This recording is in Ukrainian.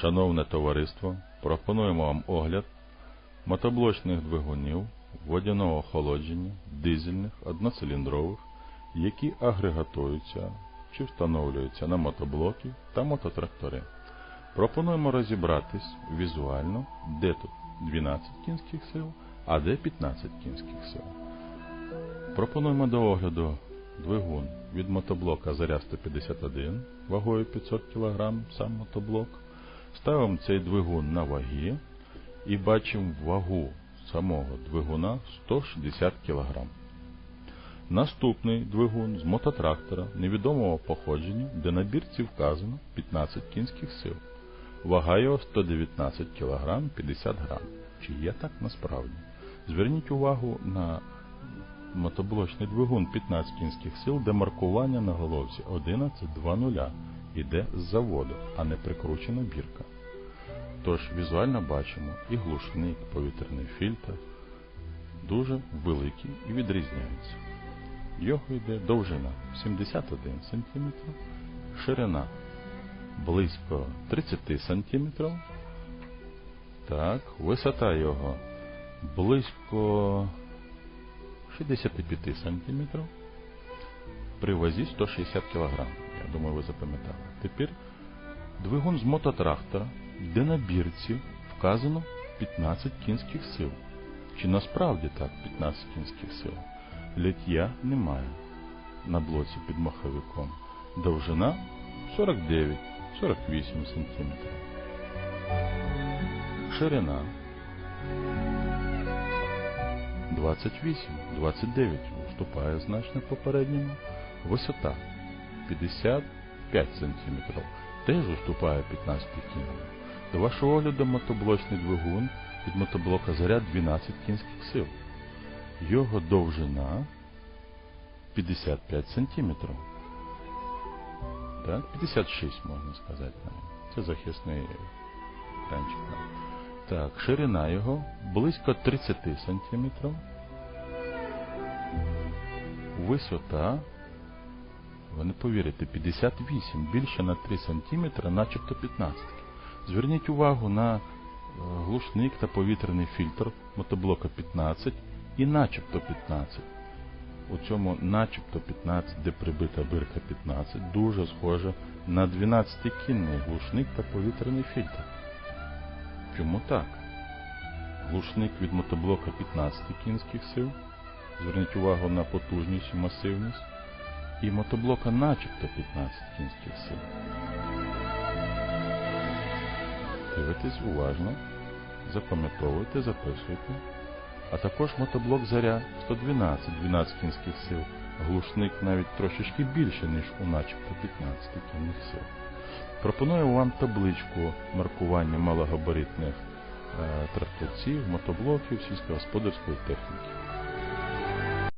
Шановне товариство, пропонуємо вам огляд мотоблочних двигунів водяного охолодження, дизельних, одноциліндрових, які агрегатуються чи встановлюються на мотоблоки та мототрактори. Пропонуємо розібратись візуально, де тут 12 кінських сил, а де 15 кінських сил. Пропонуємо до огляду двигун від мотоблока Заря 151 вагою 500 кг, сам мотоблок. Ставимо цей двигун на ваги і бачимо вагу самого двигуна 160 кг. Наступний двигун з мототрактора невідомого походження, де на бірці вказано 15 кінських сил. Вага його 119 кг 50 г. Чи є так насправді? Зверніть увагу на мотоблочний двигун 15 кінських сил, де маркування на головці 11.2.0 іде з заводу, а не прикручена бірка. Тож візуально бачимо і глушник, повітряний фільтр дуже великий і відрізняється. Його йде довжина 71 см, ширина близько 30 см. Так, висота його близько 65 см. При вазі 160 кг. Думаю, ви запам'ятали. Тепер двигун з мототрактора, де на бірці вказано 15 кінських сил. Чи насправді так 15 кінських сил? Лиття немає на блоці під маховиком. Довжина 49-48 см. Ширина 28-29 уступає значно попередньому. Висота 55 см. Теж уступає 15 кг. До вашого огляду мотоблочний двигун від мотоблока Заряд 12 кінських сил. Його довжина 55 см. Так, 56 можна сказати. Це захисний танчик. Так, ширина його близько 30 см. Висота, ви не повірите, 58, більше на 3 см, начебто 15. Зверніть увагу на глушник та повітряний фільтр мотоблока 15 і начебто 15. У цьому начебто 15, де прибита бирка 15, дуже схоже на 12-кінний глушник та повітряний фільтр. Чому так? Глушник від мотоблока 15 кінських сил. Зверніть увагу на потужність і масивність. І мотоблока начебто 15 кінських сил. Дивитесь уважно, запам'ятовуйте, записуйте. А також мотоблок Заря 112, 12 кінських сил. Глушник навіть трошечки більше, ніж у начебто 15 кінних сил. Пропоную вам табличку маркування малогабаритних е, тракторців, мотоблоків, сільськогосподарської техніки.